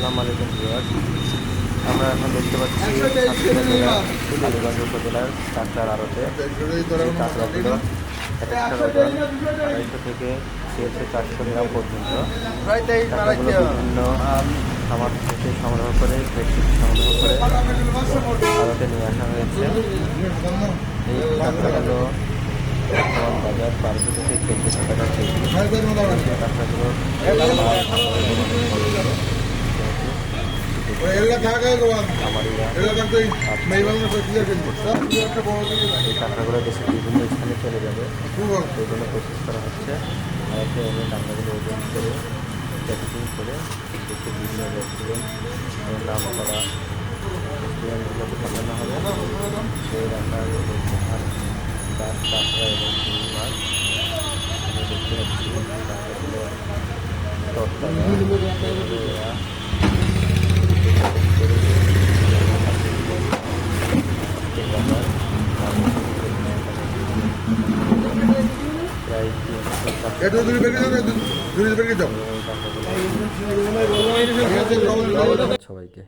আসসালামু আলাইকুম ভিউয়ার্স। আমরা এখন দেখতে পাচ্ছি উপজেলার কাঁকড়ার আড়তে এই কাঁকড়াগুলো এক ওজন আড়াইশো থেকে তিনশো চারশো গ্রাম পর্যন্ত। কাঁকড়াগুলো বিভিন্ন খামার থেকে সংগ্রহ করে পেট সংগ্রহ করে আড়তে নিয়ে আসা হয়েছে। এই কাঁকড়াগুলো বর্তমান বাজার বারোশো থেকে চোদ্দশো টাকা কেজি। খামারিরা এই কাঁকড়াগুলো দেশের বিভিন্ন স্থানে চলে যাবে। সেই জন্য প্রসেস করা হচ্ছে। আরেকটা এনে কাঁকড়াগুলো ওজন করে প্যাকেজিং করে দেশের বিভিন্ন রেস্টুরেন্ট নাম করা রেস্টুরেন্টগুলোতে পাঠানো হবে। সেই রান্নার ভাত ডাক কাঁকড়া এবং চিংড়ি মাছ। আমি দেখতে পাচ্ছি কাঁকড়াগুলো তরতাজা। এটা দূরে বেরিয়ে যাও দূরে বেরিয়ে যাও সবাইকে।